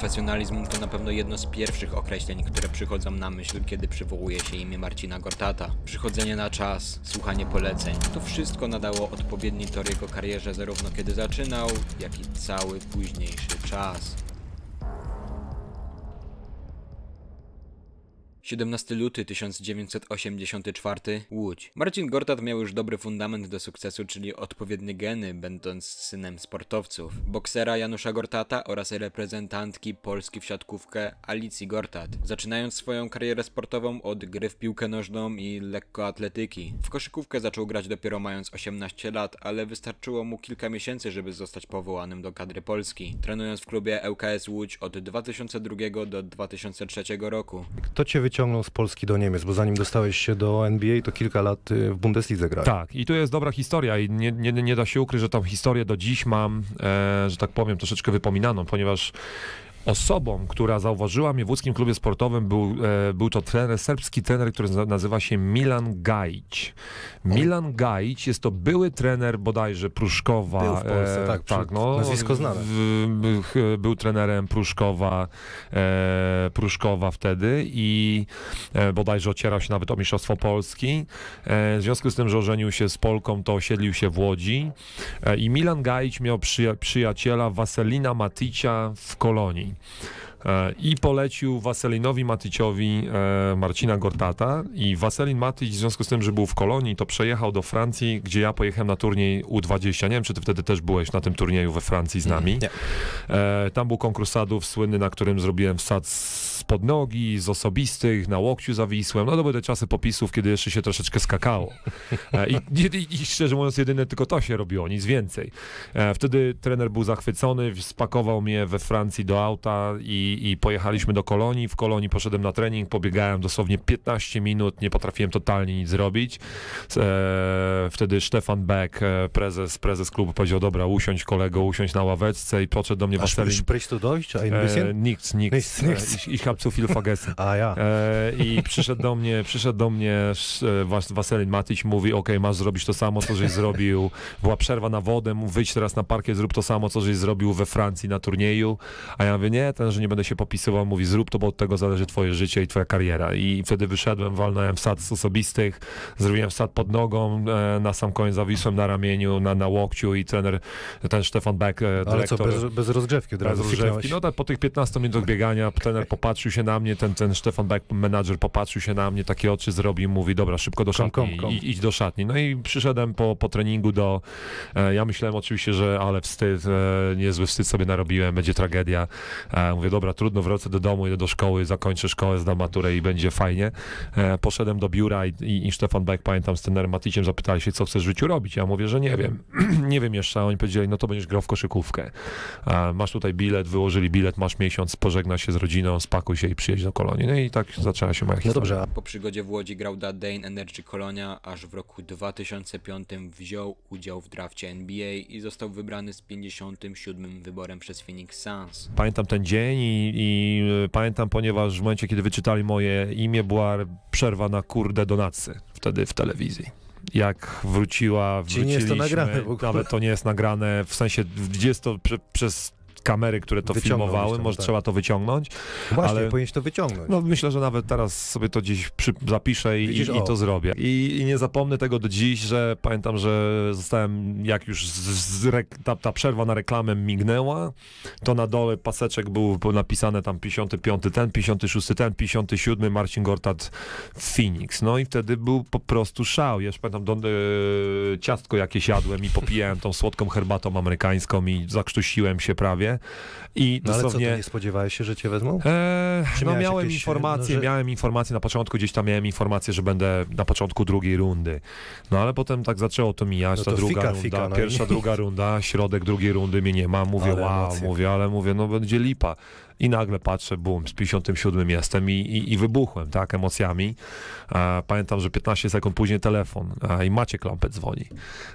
Profesjonalizm to na pewno jedno z pierwszych określeń, które przychodzą na myśl, kiedy przywołuje się imię Marcina Gortata. Przychodzenie na czas, słuchanie poleceń, to wszystko nadało odpowiedni tor jego karierze zarówno kiedy zaczynał, jak i cały późniejszy czas. 17 luty 1984 Łódź. Marcin Gortat miał już dobry fundament do sukcesu, czyli odpowiednie geny, będąc synem sportowców. Boksera Janusza Gortata oraz reprezentantki Polski w siatkówkę Alicji Gortat. Zaczynając swoją karierę sportową od gry w piłkę nożną i lekkoatletyki. W koszykówkę zaczął grać dopiero mając 18 lat, ale wystarczyło mu kilka miesięcy, żeby zostać powołanym do kadry Polski. Trenując w klubie ŁKS Łódź od 2002 do 2003 roku. Kto cię wyciągnął z Polski do Niemiec? Bo zanim dostałeś się do NBA, to kilka lat y, w Bundeslidze grałeś. Tak, i tu jest dobra historia i nie, nie, nie da się ukryć, że tą historię do dziś mam, e, że tak powiem, troszeczkę wypominaną, ponieważ osobą, która zauważyła mnie w łódzkim klubie sportowym był, e, był to trener, serbski trener, który nazywa się Milan Gajic. Milan Gajic jest to były trener bodajże Pruszkowa. Był w Polsce, tak, przy- nazwisko znane. w- w- ch- był trenerem Pruszkowa, e, Pruszkowa wtedy i e, bodajże ocierał się nawet o Mistrzostwo Polski. E, w związku z tym, że ożenił się z Polką, to osiedlił się w Łodzi e, i Milan Gajic miał przyja- przyjaciela Waselina Maticia w Kolonii. E, I polecił Waselinowi Maticiowi e, Marcina Gortata i Waselin Matic w związku z tym, że był w Kolonii, to przejechał do Francji, gdzie ja pojechałem na turniej U20. Nie wiem, czy ty wtedy też byłeś na tym turnieju we Francji z nami. Nie. E, tam był konkurs sadów słynny, na którym zrobiłem wsad z pod nogi, z osobistych, na łokciu zawisłem. No to były te czasy popisów, kiedy jeszcze się troszeczkę skakało. E, i, i, I szczerze mówiąc, jedyne tylko to się robiło, nic więcej. E, wtedy trener był zachwycony, spakował mnie we Francji do auta i, i pojechaliśmy do Kolonii. W Kolonii poszedłem na trening, pobiegałem dosłownie 15 minut, nie potrafiłem totalnie nic zrobić. E, wtedy Stefan Beck, e, prezes, prezes klubu powiedział, dobra, usiądź kolego, usiądź na ławeczce i podszedł do mnie sprichst du Deutsch? Ein E, nichts. nichts. E, Ich, hab zu viel vergessen. A ja. E, I przyszedł do mnie, przyszedł do mnie e, Was- Waselin Matyć, mówi, okej, masz zrobić to samo, co żeś zrobił. Była przerwa na wodę, wyjdź teraz na parkiet, zrób to samo, co żeś zrobił we Francji na turnieju. A ja mówię, nie, ten, że nie będę się popisywał, mówi, zrób to, bo od tego zależy twoje życie i twoja kariera. I wtedy wyszedłem, walnąłem wsad z osobistych, zrobiłem wsad pod nogą, e, na sam koniec zawisłem na ramieniu, na, na łokciu i trener, ten Stefan Beck, e, Ale co, dyrektor... bez, bez rozgrzewki od razu rozgrzewki. No tak po tych 15 minutach biegania trener popatrzył się na mnie, ten, ten Stefan Beck, menadżer popatrzył się na mnie, takie oczy zrobił, mówi, dobra, szybko do szatni, kom, kom. Idź do szatni. No i przyszedłem po, po treningu do, e, ja myślałem oczywiście, że ale wstyd, e, niezły wstyd sobie narobiłem, będzie tragedia. Mówię, dobra, trudno, wrócę do domu, idę do szkoły, zakończę szkołę, zdam maturę i będzie fajnie. E, poszedłem do biura i, i, i Stefan Beck, pamiętam, z trenerem Maticiem zapytali się, co chcesz w życiu robić. Ja mówię, że nie wiem, nie wiem jeszcze, a oni powiedzieli, no to będziesz grał w koszykówkę. A masz tutaj bilet, wyłożyli bilet, masz miesiąc, pożegna się z rodziną, spakuj się i przyjedź do kolonii. No i tak zaczęła się moja No historia. dobrze, a Po przygodzie w Łodzi grał dla Dane Energy Kolonia, aż w roku 2005 wziął udział w drafcie NBA i został wybrany z 57 wyborem przez Phoenix Suns. Pamiętam ten dzień i, i pamiętam, ponieważ w momencie, kiedy wyczytali moje imię, była przerwa na kurde donacy wtedy w telewizji. Jak wróciła, Czyli nie jest to wróciliśmy, nagrane w ogóle. Nawet to nie jest nagrane, w sensie gdzie jest to prze, przez kamery, które to filmowały, tam, może tak. trzeba to wyciągnąć. właśnie, ale- powinieneś to wyciągnąć. No myślę, że nawet teraz sobie to gdzieś przy, zapiszę i, Widzisz, i o. to zrobię. I, I nie zapomnę tego do dziś, że pamiętam, że zostałem, jak już z, z rek, ta, ta przerwa na reklamę mignęła, to na dole paseczek był, był napisane tam 55 ten, 56 ten, 57 Marcin Gortat Phoenix. No i wtedy był po prostu szał. Jeszcze pamiętam, do, e, ciastko jakieś jadłem i popijałem tą słodką herbatą amerykańską i zakrztusiłem się prawie. I no ale co, dosłownie... ty nie spodziewałeś się, że cię wezmą? Eee, no miałem jakieś, informacje, no, że- miałem informacje na początku, gdzieś tam miałem informację, że będę na początku drugiej rundy. No ale potem tak zaczęło to mijać, No ta to druga fika, runda, fika, no i- pierwsza, druga runda, środek drugiej rundy mnie nie ma, mówię Ale wow, emocje. mówię, ale mówię, no będzie lipa. I nagle patrzę, bum, z 57 jestem i, i, i wybuchłem, tak, emocjami. A, pamiętam, że 15 sekund później telefon a, i Maciek Lampet dzwoni.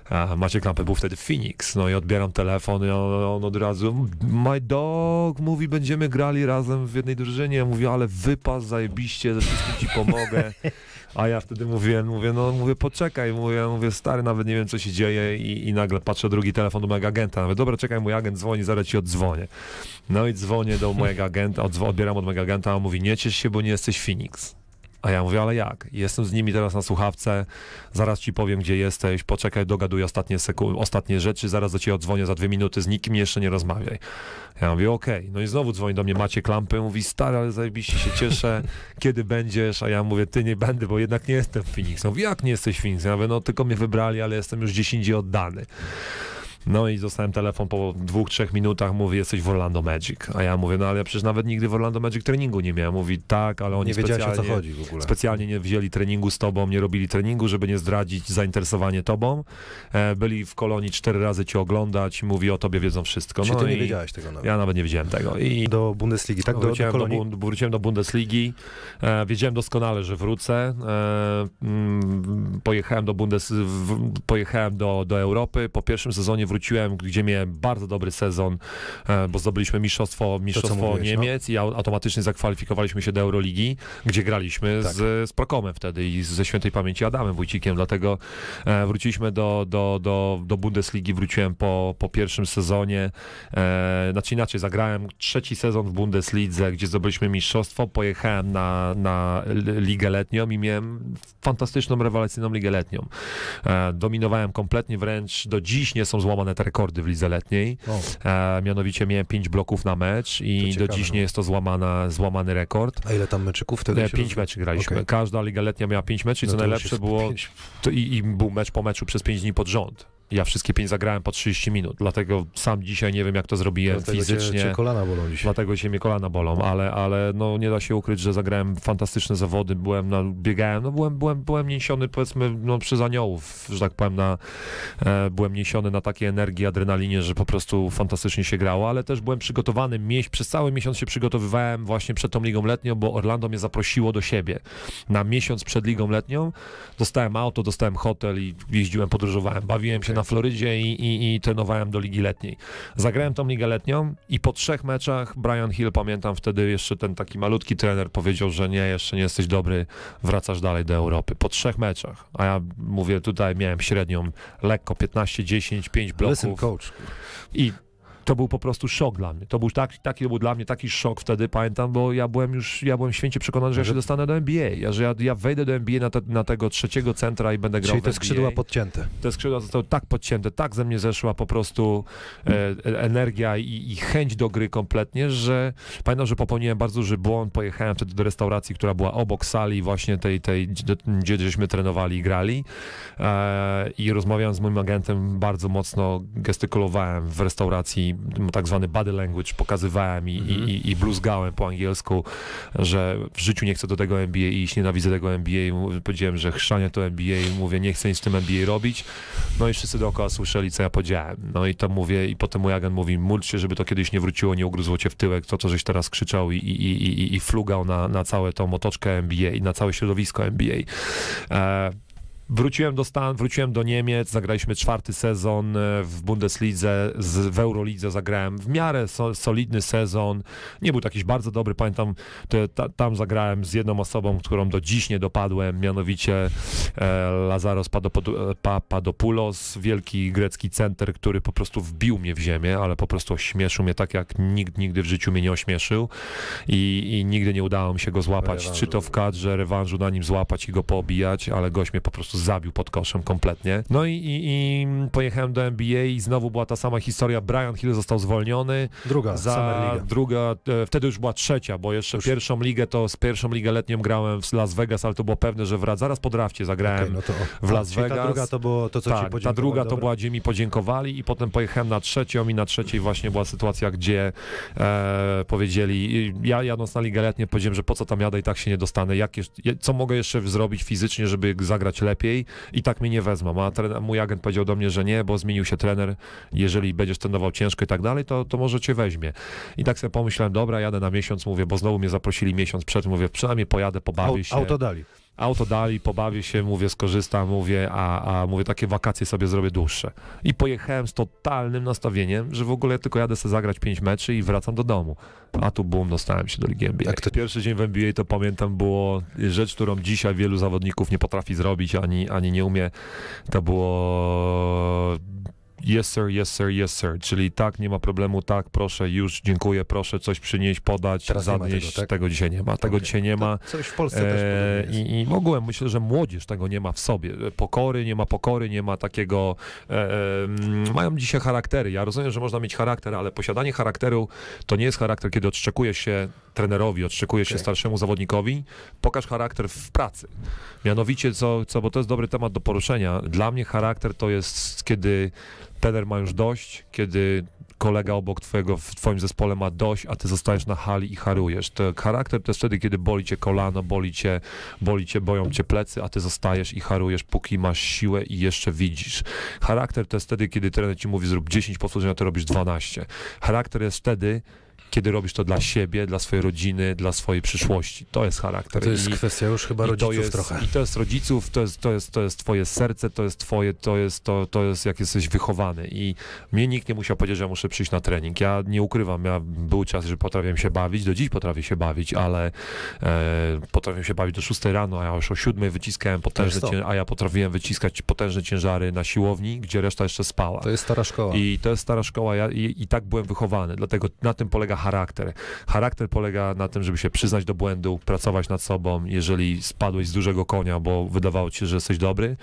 A, Maciek Lampet był wtedy Phoenix, no i odbieram telefon i on, on od razu, my dog, mówi, będziemy grali razem w jednej drużynie. Mówi, ale wypas, zajebiście, ze wszystkim ci pomogę. A ja wtedy mówiłem, mówię, no mówię, poczekaj, mówię, mówię, stary, nawet nie wiem, co się dzieje i, i nagle patrzę drugi telefon do mojego agenta. Mówię, dobra, czekaj, mój agent dzwoni, zaraz ci oddzwonię. No i dzwonię do mojego agenta, odbieram od mojego agenta, a on mówi, nie ciesz się, bo nie jesteś Phoenix. A ja mówię, ale jak? Jestem z nimi teraz na słuchawce, zaraz ci powiem, gdzie jesteś, poczekaj, dogaduj ostatnie, seku- ostatnie rzeczy, zaraz do ciebie odzwonię za dwie minuty, z nikim jeszcze nie rozmawiaj. Ja mówię, okej. No i znowu dzwoni do mnie Macie Klampy, mówi, stary, ale zajebiście się cieszę, kiedy będziesz? A ja mówię, ty nie będę, bo jednak nie jestem w Phoenix. Mówi, jak nie jesteś w Phoenix? Ja mówię, no tylko mnie wybrali, ale jestem już gdzieś indziej oddany. No i dostałem telefon po dwóch, trzech minutach, mówi, jesteś w Orlando Magic. A ja mówię, no ale ja przecież nawet nigdy w Orlando Magic treningu nie miałem. Mówi, tak, ale oni Nie wiedziałeś o co specjalnie, chodzi w ogóle. specjalnie nie wzięli treningu z tobą, nie robili treningu, żeby nie zdradzić zainteresowanie tobą. E, byli w kolonii cztery razy cię oglądać, mówi, o tobie wiedzą wszystko. No ty nie i wiedziałeś tego nawet. Ja nawet nie wiedziałem tego. I Do Bundesligi, tak? Do, do wróciłem, do, kolonii? Bund- wróciłem do Bundesligi. E, wiedziałem doskonale, że wrócę. E, mm, pojechałem do Bundes, pojechałem do, do Europy. Po pierwszym sezonie wróciłem, gdzie miałem bardzo dobry sezon, e, bo zdobyliśmy mistrzostwo, mistrzostwo mówiłeś, no. Niemiec i au- automatycznie zakwalifikowaliśmy się do Euroligi, gdzie graliśmy Tak. z, z Prokomem wtedy i ze świętej pamięci Adamem Wójcikiem, dlatego e, wróciliśmy do, do, do, do Bundesligi, wróciłem po, po pierwszym sezonie, e, znaczy inaczej, zagrałem trzeci sezon w Bundeslidze, gdzie zdobyliśmy mistrzostwo, pojechałem na, na ligę letnią i miałem fantastyczną, rewelacyjną ligę letnią. E, dominowałem kompletnie, wręcz do dziś nie są złamane te rekordy w lidze letniej. E, mianowicie miałem pięć bloków na mecz i do dziś no. nie jest to złamana, złamany rekord. a ile tam meczyków wtedy E, się pięć roz- meczy graliśmy. Okej. Każda liga letnia miała pięć meczy i No co najlepsze było, to i, i był mecz po meczu przez pięć dni pod rząd. Ja wszystkie pięć zagrałem po 30 minut, dlatego sam dzisiaj nie wiem jak to zrobiłem Dlatego fizycznie. Cię, cię kolana bolą dzisiaj. Dlatego się mnie kolana bolą, ale, ale no nie da się ukryć, że zagrałem fantastyczne zawody, byłem na, biegałem, no byłem, byłem, byłem niesiony powiedzmy no, przez aniołów, że tak powiem, na, e, byłem niesiony na takiej energii, adrenalinie, że po prostu fantastycznie się grało, ale też byłem przygotowany, mieś, przez cały miesiąc się przygotowywałem właśnie przed tą ligą letnią, bo Orlando mnie zaprosiło do siebie. Na miesiąc przed ligą letnią dostałem auto, dostałem hotel i jeździłem, podróżowałem, bawiłem się. Na Florydzie i, i, i trenowałem do ligi letniej. Zagrałem tą ligę letnią i po trzech meczach Brian Hill, pamiętam wtedy jeszcze ten taki malutki trener powiedział, że nie, jeszcze nie jesteś dobry, wracasz dalej do Europy. Po trzech meczach. A ja mówię, tutaj miałem średnią lekko 15-10, 5 Listen, bloków coach. i to był po prostu szok dla mnie. To był taki, taki był dla mnie taki szok wtedy, pamiętam, bo ja byłem już, ja byłem święcie przekonany, że ja się dostanę do NBA, ja, że ja, ja wejdę do NBA na, te, na tego trzeciego centra i będę grał Czyli te skrzydła podcięte. te skrzydła zostały tak podcięte, tak ze mnie zeszła po prostu e, e, energia i, i chęć do gry kompletnie, że pamiętam, że popełniłem bardzo duży błąd, pojechałem wtedy do restauracji, która była obok sali właśnie tej, tej gdzie, gdzie żeśmy trenowali i grali e, i rozmawiałem z moim agentem, bardzo mocno gestykulowałem w restauracji, m, tak zwany body language pokazywałem i, Mhm. i, i, bluzgałem po angielsku, że w życiu nie chcę do tego NBA iść, nienawidzę tego NBA, Mów- powiedziałem, że chrzania to NBA, mówię, nie chcę nic z tym NBA robić, no i wszyscy dookoła słyszeli, co ja powiedziałem. No i to mówię, i potem mój agent mówi, módl się, żeby to kiedyś nie wróciło, nie ugryzło cię w tyłek, to, co żeś teraz krzyczał i, i, i, i, flugał na, na całe tą otoczkę NBA i na całe środowisko NBA. E, Wróciłem do Stan, wróciłem do Niemiec, zagraliśmy czwarty sezon e, w Bundeslidze, z, w Eurolidze zagrałem w miarę so, solidny sezon. Nie był jakiś bardzo dobry, pamiętam, to, ta, tam zagrałem z jedną osobą, którą do dziś nie dopadłem, mianowicie e, Lazaros e, Papadopoulos, wielki grecki center, który po prostu wbił mnie w ziemię, ale po prostu ośmieszył mnie tak, jak nikt nigdy w życiu mnie nie ośmieszył i, i nigdy nie udało mi się go złapać, Rewanżu. czy to w kadrze, rewanżu na nim złapać i go poobijać, ale gość mnie po prostu zabił pod koszem kompletnie. No i, i, i pojechałem do NBA i znowu była ta sama historia, Brian Hill został zwolniony, Druga, za druga, e, wtedy już była trzecia, bo jeszcze Już- pierwszą ligę to z pierwszą ligę letnią grałem w Las Vegas, ale to było pewne, że wraca. Zaraz po drafcie zagrałem Okej, no to, w Las Vegas. Ta druga to było to, co ci tak, ta podziękowali, druga to dobra? była, gdzie mi podziękowali i potem pojechałem na trzecią i na trzeciej właśnie była sytuacja, gdzie e, powiedzieli, ja jadąc na ligę letnią powiedziałem, że po co tam jadę i tak się nie dostanę, jak co mogę jeszcze zrobić fizycznie, żeby zagrać lepiej i tak mnie nie wezmą, a trener, mój agent powiedział do mnie, że nie, bo zmienił się trener, jeżeli będziesz trenował ciężko i tak dalej, to, to może cię weźmie. I tak sobie pomyślałem, dobra, jadę na miesiąc, mówię, bo znowu mnie zaprosili miesiąc przed, mówię, przynajmniej pojadę, pobawię się auto dali. Auto dali, pobawię się, mówię, skorzystam, mówię, a, a mówię, takie wakacje sobie zrobię dłuższe. I pojechałem z totalnym nastawieniem, że w ogóle tylko jadę sobie zagrać pięć meczy i wracam do domu. A tu bum, dostałem się do Ligi NBA. Jak to- Pierwszy dzień w NBA to pamiętam było rzecz, którą dzisiaj wielu zawodników nie potrafi zrobić, ani, ani nie umie. To było yes sir, yes sir, yes sir, czyli tak, nie ma problemu, tak, proszę, już, dziękuję, proszę coś przynieść, podać, Teraz zanieść. tego, tak? tego dzisiaj nie ma, tego Okej. dzisiaj nie ma. Coś w Polsce też E, podobnie jest. i, I ogółem myślę, że młodzież tego nie ma w sobie. Pokory, nie ma pokory, nie ma takiego. E, e, mm, mają dzisiaj charaktery. Ja rozumiem, że można mieć charakter, ale posiadanie charakteru to nie jest charakter, kiedy odszczekujesz się trenerowi, odszczekujesz się Okej. starszemu zawodnikowi. Pokaż charakter w pracy. Mianowicie, co, co, bo to jest dobry temat do poruszenia. Dla mnie charakter to jest, kiedy trener ma już dość, kiedy kolega obok twojego, w twoim zespole ma dość, a ty zostajesz na hali i harujesz. To charakter to jest wtedy, kiedy boli cię kolano, boli cię, boli cię, boją cię plecy, a ty zostajesz i harujesz, póki masz siłę i jeszcze widzisz. Charakter to jest wtedy, kiedy trener ci mówi zrób 10 powtórzeń, a ty robisz 12. Charakter jest wtedy, kiedy robisz to dla siebie, dla swojej rodziny, dla swojej przyszłości. To jest charakter. To jest I- kwestia już chyba i to rodziców jest, trochę. I to jest rodziców, to jest, to, jest, to jest twoje serce, to jest twoje, to jest, to, to jest jak jesteś wychowany. I mnie nikt nie musiał powiedzieć, że ja muszę przyjść na trening. Ja nie ukrywam, ja był czas, że potrafiłem się bawić, do dziś potrafię się bawić, ale e, potrafię się bawić do 6 rano, a ja już o 7 wyciskałem potężne, To jest cię, a ja potrafiłem wyciskać potężne ciężary na siłowni, gdzie reszta jeszcze spała. To jest stara szkoła. I to jest stara szkoła, ja, i, i tak byłem wychowany, dlatego na tym polega charakter. Charakter polega na tym, żeby się przyznać do błędu, pracować nad sobą. Jeżeli spadłeś z dużego konia, bo wydawało ci się, że jesteś dobry,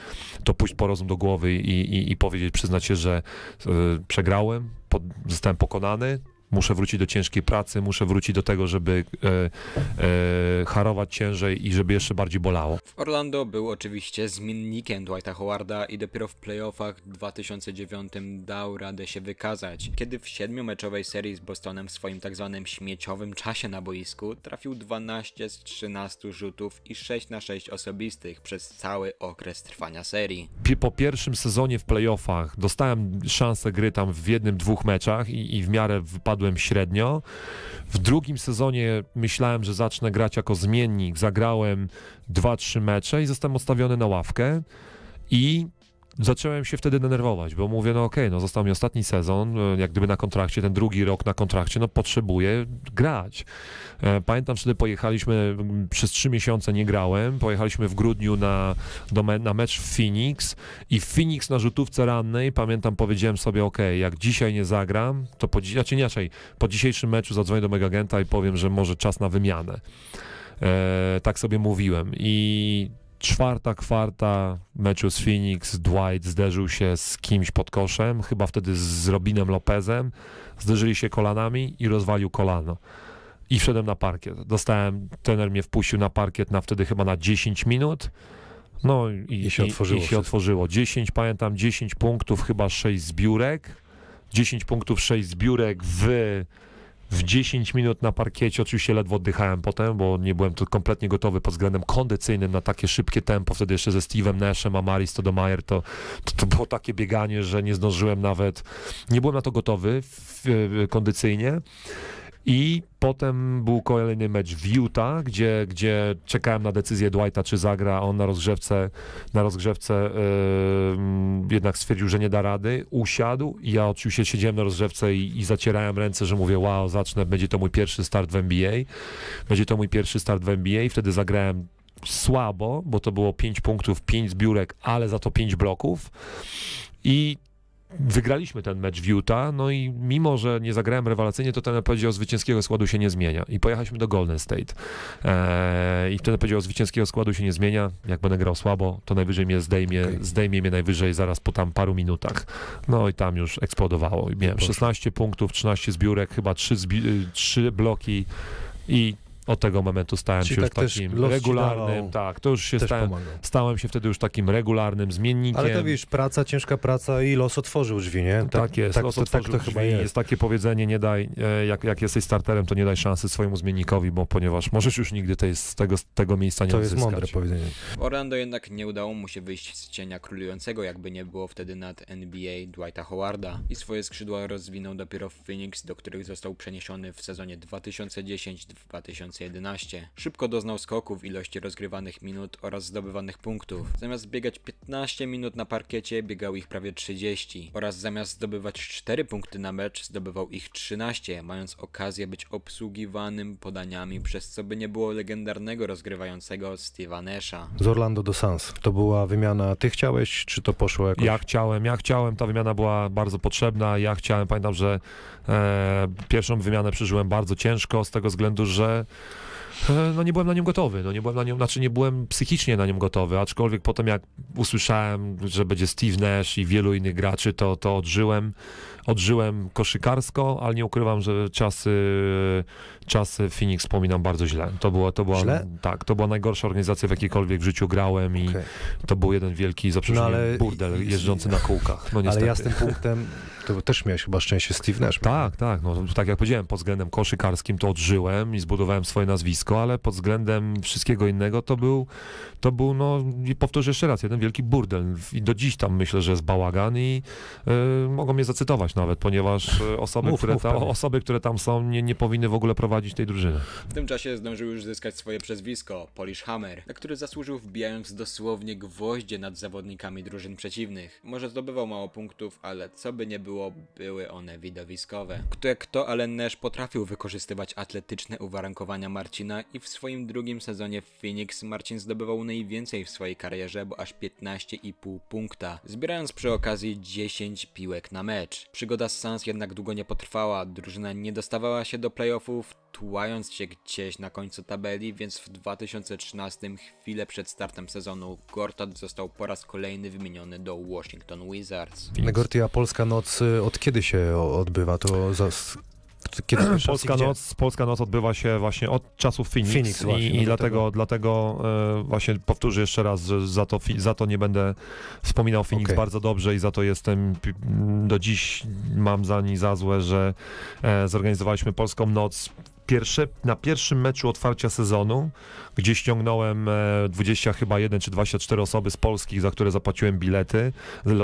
to pójść po rozum do głowy i, i, i powiedzieć, przyznać się, że y, przegrałem, pod, zostałem pokonany. Muszę wrócić do ciężkiej pracy, muszę wrócić do tego, żeby e, e, harować ciężej i żeby jeszcze bardziej bolało. W Orlando był oczywiście zmiennikiem Dwighta Howarda i dopiero w playoffach w 2009 dał radę się wykazać, kiedy w siedmiomeczowej serii z Bostonem w swoim tak zwanym śmieciowym czasie na boisku trafił 12 z 13 rzutów i 6 na 6 osobistych przez cały okres trwania serii. Po pierwszym sezonie w playoffach dostałem szansę gry tam w jednym, dwóch meczach i, i w miarę wypadłem średnio. W drugim sezonie myślałem, że zacznę grać jako zmiennik. Zagrałem dwa, trzy mecze i zostałem odstawiony na ławkę i zacząłem się wtedy denerwować, bo mówię, no okej, no został mi ostatni sezon, e, jak gdyby na kontrakcie, ten drugi rok na kontrakcie, no potrzebuję grać. E, Pamiętam, wtedy pojechaliśmy, przez trzy miesiące nie grałem, pojechaliśmy w grudniu na, do me, na mecz w Phoenix i w Phoenix na rzutówce rannej, pamiętam, powiedziałem sobie, okej, jak dzisiaj nie zagram, to po, znaczy inaczej, po dzisiejszym meczu zadzwonię do mego agenta i powiem, że może czas na wymianę. E, tak sobie mówiłem i czwarta kwarta meczu z Phoenix, Dwight zderzył się z kimś pod koszem, chyba wtedy z Robinem Lopezem, zderzyli się kolanami i rozwalił kolano. I wszedłem na parkiet. Dostałem, trener mnie wpuścił na parkiet na wtedy chyba na 10 minut. No i, I się otworzyło I się otworzyło. 10, pamiętam, 10 punktów, chyba 6 zbiórek. 10 punktów, 6 zbiórek w, w 10 minut na parkiecie. Oczywiście ledwo oddychałem potem, bo nie byłem tu kompletnie gotowy pod względem kondycyjnym na takie szybkie tempo. Wtedy jeszcze ze Steve'em Nashem, a Maris Stodomajer to, to, to było takie bieganie, że nie zdążyłem nawet, nie byłem na to gotowy w, w, kondycyjnie. I potem był kolejny mecz w Utah, gdzie, gdzie czekałem na decyzję Dwighta, czy zagra. On na rozgrzewce, na rozgrzewce yy, jednak stwierdził, że nie da rady. Usiadł i ja oczywiście siedziałem na rozgrzewce i, i zacierałem ręce, że mówię, wow, zacznę, będzie to mój pierwszy start w NBA. Będzie to mój pierwszy start w NBA. Wtedy zagrałem słabo, bo to było 5 punktów, 5 zbiórek, ale za to 5 bloków. I wygraliśmy ten mecz w Utah, no i mimo, że nie zagrałem rewelacyjnie, to ten powiedział, zwycięskiego składu się nie zmienia. I pojechaliśmy do Golden State. Eee, I wtedy powiedział, zwycięskiego składu się nie zmienia, jak będę grał słabo, to najwyżej mnie zdejmie, Okej. zdejmie mnie najwyżej zaraz po tam paru minutach. No i tam już eksplodowało. I miałem Poszło. 16 punktów, 13 zbiórek, chyba 3, zbi- 3 bloki i od tego momentu stałem Czyli się już tak też takim regularnym, dawał. tak, to już się stałem, pomagał. stałem się wtedy już takim regularnym zmiennikiem. Ale to wiesz, praca, ciężka praca i los otworzył drzwi, nie? Tak, jest, Tak, los to, tak otworzył to chyba drzwi. jest. jest takie powiedzenie, nie daj, e, jak, jak jesteś starterem, to nie daj szansy swojemu zmiennikowi, bo ponieważ możesz już nigdy tej, z, tego, z tego miejsca nie To jest odzyskać. mądre powiedzenie. Orlando jednak nie udało mu się wyjść z cienia królującego, jakby nie było wtedy nad NBA Dwighta Howarda i swoje skrzydła rozwinął dopiero w Phoenix, do których został przeniesiony w sezonie 2011. Szybko doznał skoku w ilości rozgrywanych minut oraz zdobywanych punktów. Zamiast biegać 15 minut na parkiecie, biegał ich prawie 30 oraz zamiast zdobywać 4 punkty na mecz, zdobywał ich 13, mając okazję być obsługiwanym podaniami, przez co by nie było legendarnego rozgrywającego Steve'a Nasha. Z Orlando do Suns. To była wymiana, ty chciałeś, czy to poszło jakoś? Ja chciałem, ja chciałem, ta wymiana była bardzo potrzebna. Ja chciałem, pamiętam, że e, pierwszą wymianę przeżyłem bardzo ciężko z tego względu, że no nie byłem na nią gotowy, no nie byłem na nią, znaczy nie byłem psychicznie na nią gotowy, aczkolwiek potem jak usłyszałem, że będzie Steve Nash i wielu innych graczy, to, to odżyłem, odżyłem koszykarsko, ale nie ukrywam, że czasy, czasy Phoenix wspominam bardzo źle. To była, to była, Źle? tak, to była najgorsza organizacja, w jakiejkolwiek w życiu grałem i Okej. to był jeden wielki, za przeproszeniem, ale- burdel jeżdżący na kółkach. No niestety. Ale ja z tym punktem, to też miałeś chyba szczęście Steve Nash. Tak, tak, no tak jak powiedziałem, pod względem koszykarskim to odżyłem i zbudowałem swoje nazwisko, ale pod względem wszystkiego innego to był, to był, no i powtórzę jeszcze raz, jeden wielki burdel i do dziś tam myślę, że jest bałagan i y, mogą mnie zacytować nawet, ponieważ y, osoby, Mów, które mów, ta, pewnie. osoby, które tam są, nie, nie powinny w ogóle prowadzić tej drużyny. W tym czasie zdążył już zyskać swoje przezwisko Polish Hammer, na który zasłużył wbijając dosłownie gwoździe nad zawodnikami drużyn przeciwnych. Może zdobywał mało punktów, ale co by nie było, były one widowiskowe. Kto jak kto, ale Nash potrafił wykorzystywać atletyczne uwarunkowania Marcina i w swoim drugim sezonie w Phoenix Marcin zdobywał najwięcej w swojej karierze, bo aż 15,5 punkta, zbierając przy okazji 10 piłek na mecz. Przygoda z Suns jednak długo nie potrwała, drużyna nie dostawała się do playoffów, tułając się gdzieś na końcu tabeli, więc w 2013, chwilę przed startem sezonu, Gortat został po raz kolejny wymieniony do Washington Wizards. Negorty, a Polska Noc y, od kiedy się odbywa? To za, kiedy Polska gdzie? noc, Polska noc odbywa się właśnie od czasów Phoenix, Phoenix właśnie, i, no i dlatego, dlatego e, właśnie powtórzę jeszcze raz, że za to, za to nie będę wspominał Phoenix Okej. bardzo dobrze i za to jestem do dziś mam za ni za złe, że e, zorganizowaliśmy Polską Noc pierwsze, na pierwszym meczu otwarcia sezonu, gdzie ściągnąłem e, 20 chyba 1 czy 24 osoby z polskich, za które zapłaciłem bilety,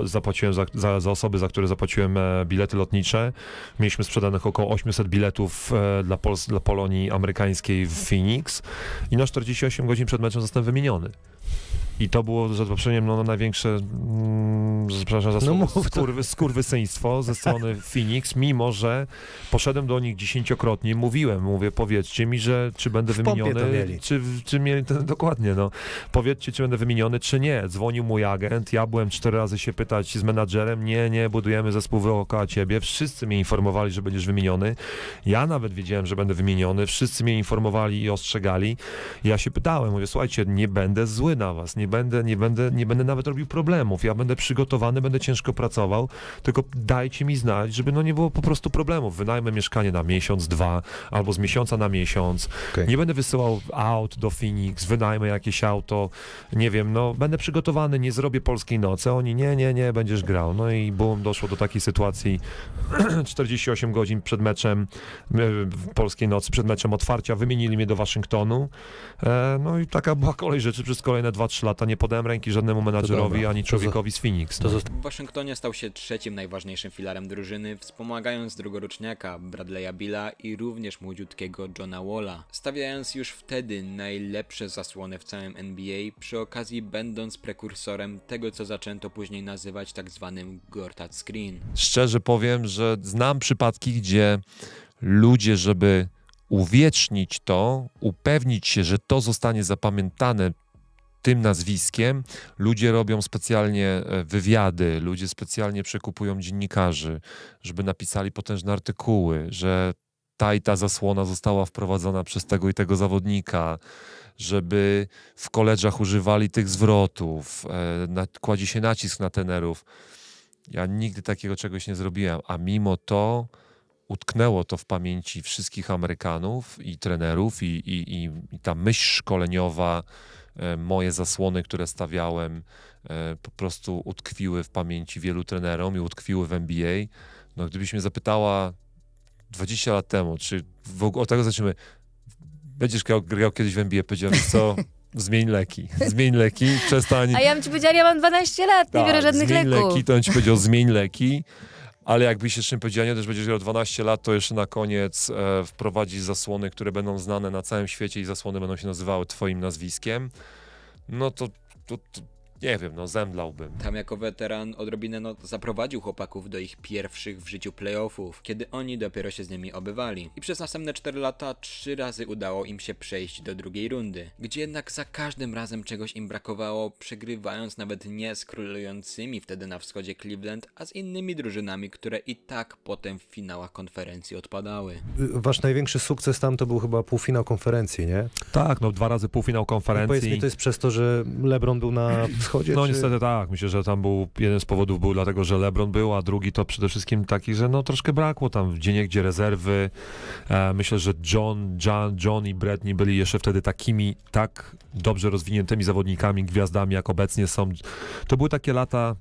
zapłaciłem za, za, za osoby, za które zapłaciłem e, bilety lotnicze. Mieliśmy sprzedanych około 800 biletów e, dla, Pols- dla Polonii amerykańskiej w Phoenix i na 48 godzin przed meczem zostałem wymieniony. I to było, za przeproszeniem, no, największe, mm, za- przepraszam za No słowo, skurwy, skurwysyństwo ze strony Phoenix, mimo że poszedłem do nich dziesięciokrotnie, mówiłem, mówię, powiedzcie mi, że czy będę W wymieniony, czy, czy mieli, to, dokładnie, no. Powiedzcie, czy będę wymieniony, czy nie. Dzwonił mój agent, ja byłem cztery razy się pytać z menadżerem, nie, nie, budujemy zespół dookoła ciebie, wszyscy mnie informowali, że będziesz wymieniony, ja nawet wiedziałem, że będę wymieniony, wszyscy mnie informowali i ostrzegali, ja się pytałem, mówię, słuchajcie, nie będę zły na was, nie będę, nie będę, nie będę nawet robił problemów, ja będę przygotowany, będę ciężko pracował, tylko dajcie mi znać, żeby no nie było po prostu problemów, wynajmę mieszkanie na miesiąc, dwa, albo z miesiąca na miesiąc, Okej. nie będę wysyłał aut do Phoenix, wynajmę jakieś auto, nie wiem, no będę przygotowany, nie zrobię polskiej nocy, oni nie, nie, nie, będziesz grał, no i bum, doszło do takiej sytuacji. 48 godzin przed meczem e, polskiej nocy, przed meczem otwarcia, wymienili mnie do Waszyngtonu, e, no i taka była kolej rzeczy przez kolejne 2-3 lata, nie podałem ręki żadnemu menadżerowi, ani człowiekowi z Phoenix. No. W Waszyngtonie stał się trzecim najważniejszym filarem drużyny, wspomagając drugoroczniaka Bradley'a Billa i również młodziutkiego Johna Walla, stawiając już wtedy najlepsze zasłony w całym NBA, przy okazji będąc prekursorem tego, co zaczęto później nazywać tak zwanym Gortat Screen. szczerze powiem, że znam przypadki, gdzie ludzie, żeby uwiecznić to, upewnić się, że to zostanie zapamiętane tym nazwiskiem, ludzie robią specjalnie e, wywiady, ludzie specjalnie przekupują dziennikarzy, żeby napisali potężne artykuły, że ta i ta zasłona została wprowadzona przez tego i tego zawodnika, żeby w koledżach używali tych zwrotów, e, kładzie się nacisk na tenerów. Ja nigdy takiego czegoś nie zrobiłem, a mimo to utknęło to w pamięci wszystkich Amerykanów i trenerów, i, i, i, i ta myśl szkoleniowa, moje zasłony, które stawiałem, e, po prostu utkwiły w pamięci wielu trenerom i utkwiły w NBA. No, gdybyś mnie zapytała 20 lat temu, czy w ogóle od tego zaczniemy, będziesz grał, grał kiedyś w NBA, powiedziałem, co, zmień leki, zmień leki, przestań A ja bym ci powiedziała, ja mam 12 lat, nie biorę tak, żadnych zmień leków. leki, to on ci powiedział zmień leki, Ale jakbyś jeszcze nie powiedział, nie też będziesz miał 12 lat, to jeszcze na koniec e, wprowadzić zasłony, które będą znane na całym świecie i zasłony będą się nazywały twoim nazwiskiem, no to, to, to nie wiem, no zemdlałbym. Tam jako weteran odrobinę no, zaprowadził chłopaków do ich pierwszych w życiu playoffów, kiedy oni dopiero się z nimi obywali. I przez następne 4 lata trzy razy udało im się przejść do drugiej rundy, gdzie jednak za każdym razem czegoś im brakowało, przegrywając nawet nie z królującymi wtedy na wschodzie Cleveland, a z innymi drużynami, które i tak potem w finałach konferencji odpadały. Wasz największy sukces tam to był chyba półfinał konferencji, nie? Tak, no dwa razy półfinał I Powiedz konferencji. mi, to jest przez to, że LeBron był na wschodzie? No czy... niestety tak, myślę, że tam był, jeden z powodów był dlatego, że LeBron był, a drugi to przede wszystkim taki, że no troszkę brakło tam gdzie gdzie rezerwy. E, myślę, że John, John, John i Brett nie byli jeszcze wtedy takimi, tak dobrze rozwiniętymi zawodnikami, gwiazdami jak obecnie są. To były takie lata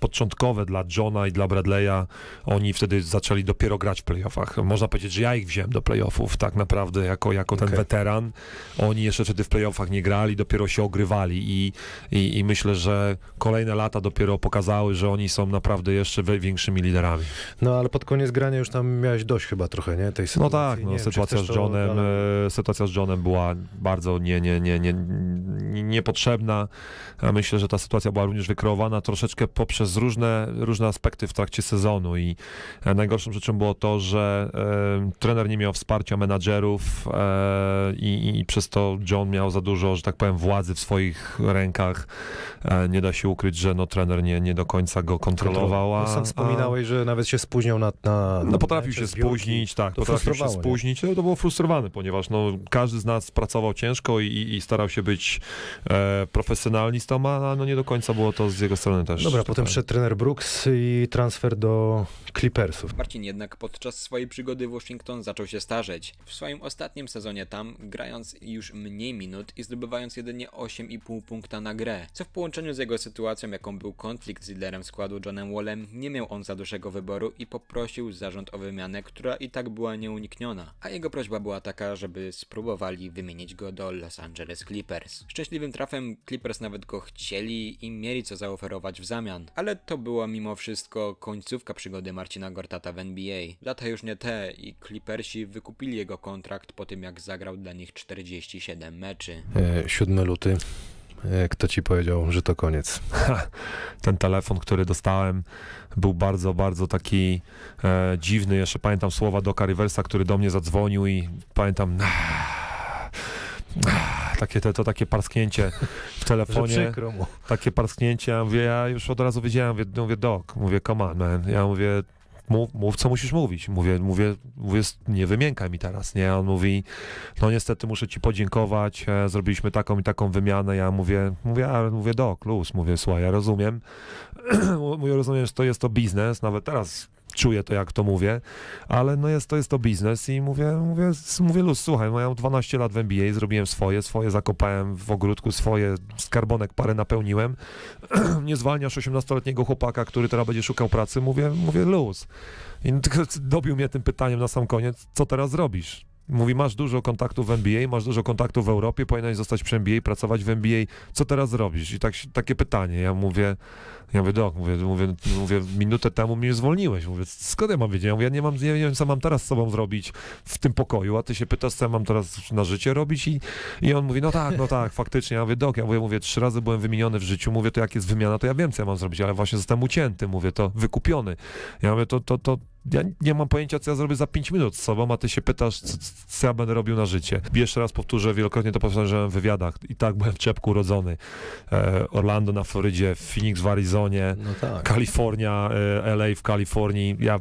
początkowe dla Johna i dla Bradley'a. Oni wtedy zaczęli dopiero grać w playoffach. Można powiedzieć, że ja ich wziąłem do playoffów tak naprawdę jako, jako ten Okej. weteran. Oni jeszcze wtedy w playoffach nie grali, dopiero się ogrywali i, i, i myślę, że kolejne lata dopiero pokazały, że oni są naprawdę jeszcze większymi liderami. No ale pod koniec grania już tam miałeś dość chyba trochę, nie? Tej sytuacji. No tak, Nie no, czy sytuacja z chcesz to Johnem, dalej- e, sytuacja z Johnem była bardzo nie, nie, nie, nie, nie, niepotrzebna. Ja myślę, że ta sytuacja była również wykreowana troszeczkę poprzez różne, różne aspekty w trakcie sezonu i e, najgorszą rzeczą było to, że e, trener nie miał wsparcia menadżerów e, i, i przez to John miał za dużo, że tak powiem, władzy w swoich rękach. Nie da się ukryć, że no, trener nie, nie do końca go kontrolował. a- No, sam wspominałeś, że nawet się spóźniał na, na no potrafił się spóźnić, tak, To potrafił się spóźnić. No, to było frustrowane, ponieważ no, każdy z nas pracował ciężko i, i, i starał się być e, profesjonalistą, a no, nie do końca było to z jego strony też. Dobra, tak potem szedł trener Brooks i transfer do Clippersów. Marcin jednak podczas swojej przygody w Washington zaczął się starzeć. W swoim ostatnim sezonie tam, grając już mniej minut i zdobywając jedynie 8,5 punkta na grę, co w połączeniu z jego sytuacją, jaką był konflikt z liderem składu Johnem Wallem, nie miał on za dużego wyboru i poprosił zarząd o wymianę, która i tak była nieunikniona. A jego prośba była taka, żeby spróbowali wymienić go do Los Angeles Clippers. Szczęśliwym trafem Clippers nawet go chcieli i mieli co zaoferować w zamian. Ale to była mimo wszystko końcówka przygody Marcina Gortata w NBA. Lata już nie te i Clippersi wykupili jego kontrakt po tym jak zagrał dla nich 47 meczy. E, 7 luty. E, kto ci powiedział, że to koniec? Ten telefon, który dostałem, był bardzo, bardzo taki e, dziwny. Jeszcze pamiętam słowa Doka Riversa, który do mnie zadzwonił i pamiętam takie, to, to takie parsknięcie w telefonie. takie parsknięcie, ja mówię, ja już od razu wiedziałem, mówię, mówię Doc, mówię, come on, man. Ja mówię, mów, mów, co musisz mówić. Mówię, mówię, mówię, nie wymiękaj mi teraz, nie? On mówi, no niestety muszę ci podziękować, e, zrobiliśmy taką i taką wymianę. Ja mówię, mówię, ale mówię, Doc, luz, mówię, słuchaj, ja rozumiem, mówię, rozumiem, że to jest to biznes, nawet teraz czuję to, jak to mówię, ale no jest to, jest to biznes i mówię, mówię, mówię luz, słuchaj, no mam 12 lat w NBA, zrobiłem swoje, swoje zakopałem w ogródku, swoje skarbonek parę napełniłem, nie zwalniasz 18-letniego chłopaka, który teraz będzie szukał pracy, mówię, mówię luz. I dobił mnie tym pytaniem na sam koniec, co teraz zrobisz? Mówi, masz dużo kontaktów w NBA, masz dużo kontaktów w Europie, powinieneś zostać przy NBA, pracować w NBA, co teraz zrobisz? I tak, takie pytanie, ja mówię, ja mówię, dok, mówię, mówię, mówię, minutę temu mnie zwolniłeś, mówię, skąd ja mam wiedzieć? Ja mówię, ja nie mam, nie wiem, co mam teraz z sobą zrobić w tym pokoju, a ty się pytasz, co ja mam teraz na życie robić? I, i on mówi, no tak, no tak, faktycznie, ja mówię, dok, ja mówię, mówię, trzy razy byłem wymieniony w życiu, mówię, to jak jest wymiana, to ja wiem, co ja mam zrobić, ale właśnie zostałem ucięty, mówię, to wykupiony. Ja mówię, to, to, to, ja nie mam pojęcia, co ja zrobię za 5 minut z sobą, a ty się pytasz, co, co ja będę robił na życie. Jeszcze raz powtórzę, wielokrotnie to powtarzałem w wywiadach. I tak byłem w czepku urodzony. E, Orlando na Florydzie, Phoenix w Arizonie, No tak. Kalifornia, e, LA w Kalifornii. Ja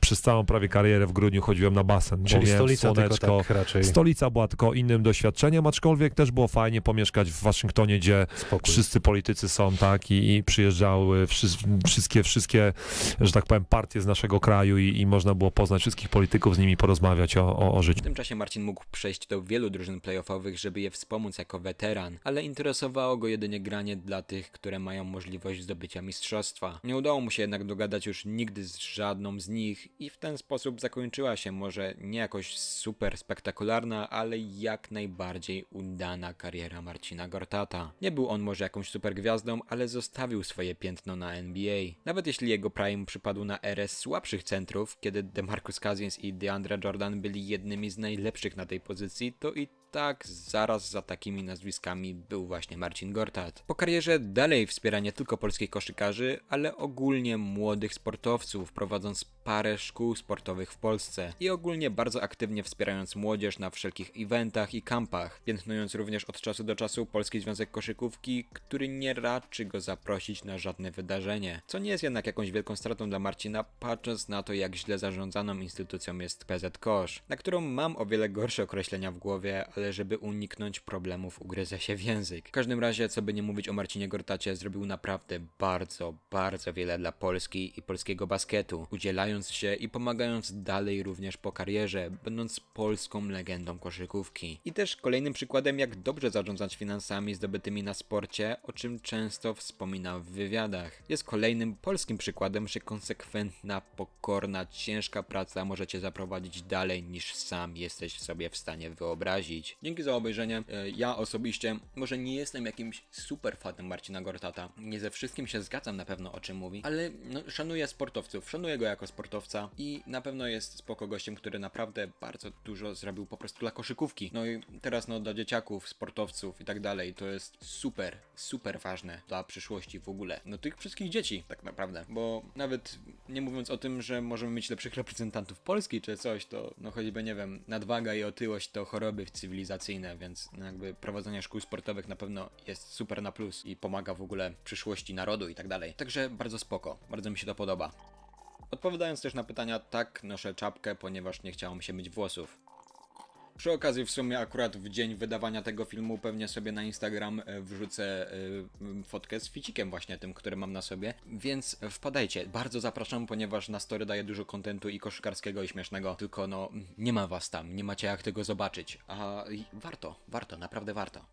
przez całą prawie karierę w grudniu chodziłem na basen, bo Czyli stolica tylko słoneczko. tak raczej Stolica była tylko innym doświadczeniem, aczkolwiek też było fajnie pomieszkać w Waszyngtonie, gdzie spokój. wszyscy politycy są, tak, i, i przyjeżdżały wszys- wszystkie, wszystkie, że tak powiem, partie z naszego kraju i, i można było poznać wszystkich polityków, z nimi porozmawiać o, o, o życiu. W tym czasie Marcin mógł przejść do wielu drużyn playoffowych, żeby je wspomóc jako weteran, ale interesowało go jedynie granie dla tych, które mają możliwość zdobycia mistrzostwa. Nie udało mu się jednak dogadać już nigdy z żadną z nich I w ten sposób zakończyła się może nie jakoś super spektakularna, ale jak najbardziej udana kariera Marcina Gortata. Nie był on może jakąś super gwiazdą, ale zostawił swoje piętno na NBA. Nawet jeśli jego prime przypadł na erę słabszych centrów, kiedy DeMarcus Cousins i DeAndre Jordan byli jednymi z najlepszych na tej pozycji, to i tak zaraz za takimi nazwiskami był właśnie Marcin Gortat. Po karierze dalej wspiera nie tylko polskich koszykarzy, ale ogólnie młodych sportowców, prowadząc parę szkół sportowych w Polsce i ogólnie bardzo aktywnie wspierając młodzież na wszelkich eventach i kampach, piętnując również od czasu do czasu Polski Związek Koszykówki, który nie raczy go zaprosić na żadne wydarzenie, co nie jest jednak jakąś wielką stratą dla Marcina, patrząc na to jak źle zarządzaną instytucją jest PZ Kosz, na którą mam o wiele gorsze określenia w głowie, ale żeby uniknąć problemów ugryzę się w język. W każdym razie, co by nie mówić o Marcinie Gortacie, zrobił naprawdę bardzo, bardzo wiele dla Polski i polskiego basketu, udzielając się i pomagając dalej również po karierze, będąc polską legendą koszykówki. I też kolejnym przykładem, jak dobrze zarządzać finansami zdobytymi na sporcie, o czym często wspomina w wywiadach. Jest kolejnym polskim przykładem, że konsekwentna, pokorna, ciężka praca może cię zaprowadzić dalej niż sam jesteś sobie w stanie wyobrazić. Dzięki za obejrzenie. E, Ja osobiście może nie jestem jakimś super fanem Marcina Gortata. Nie ze wszystkim się zgadzam na pewno o czym mówi, ale no, szanuję sportowców, szanuję go jako sportowca i na pewno jest spoko gościem, który naprawdę bardzo dużo zrobił po prostu dla koszykówki. No i teraz no dla dzieciaków, sportowców i tak dalej, to jest super, super ważne dla przyszłości w ogóle. No tych wszystkich dzieci tak naprawdę, bo nawet nie mówiąc o tym, że możemy mieć lepszych reprezentantów Polski czy coś, to no choćby nie wiem, nadwaga i otyłość to choroby cywilizacyjne, więc no jakby prowadzenie szkół sportowych na pewno jest super na plus i pomaga w ogóle przyszłości narodu i tak dalej. Także bardzo spoko, bardzo mi się to podoba. Odpowiadając też na pytania, tak, noszę czapkę, ponieważ nie chciało mi się myć włosów. Przy okazji, w sumie akurat w dzień wydawania tego filmu pewnie sobie na Instagram e, wrzucę e, fotkę z ficikiem właśnie tym, który mam na sobie, więc wpadajcie. Bardzo zapraszam, ponieważ na story daję dużo kontentu i koszykarskiego i śmiesznego, tylko no nie ma was tam, nie macie jak tego zobaczyć, a warto, warto, naprawdę warto.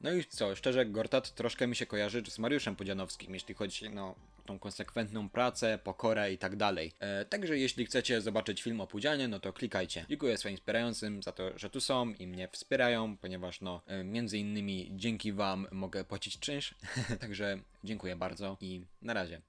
No i co, szczerze, Gortat troszkę mi się kojarzy z Mariuszem Pudzianowskim, jeśli chodzi no, tą konsekwentną pracę, pokorę i tak dalej. E, także jeśli chcecie zobaczyć film o Pudzianie, no to klikajcie. Dziękuję swoim wspierającym za to, że tu są i mnie wspierają, ponieważ no, e, między innymi dzięki wam mogę płacić czynsz. także dziękuję bardzo i na razie.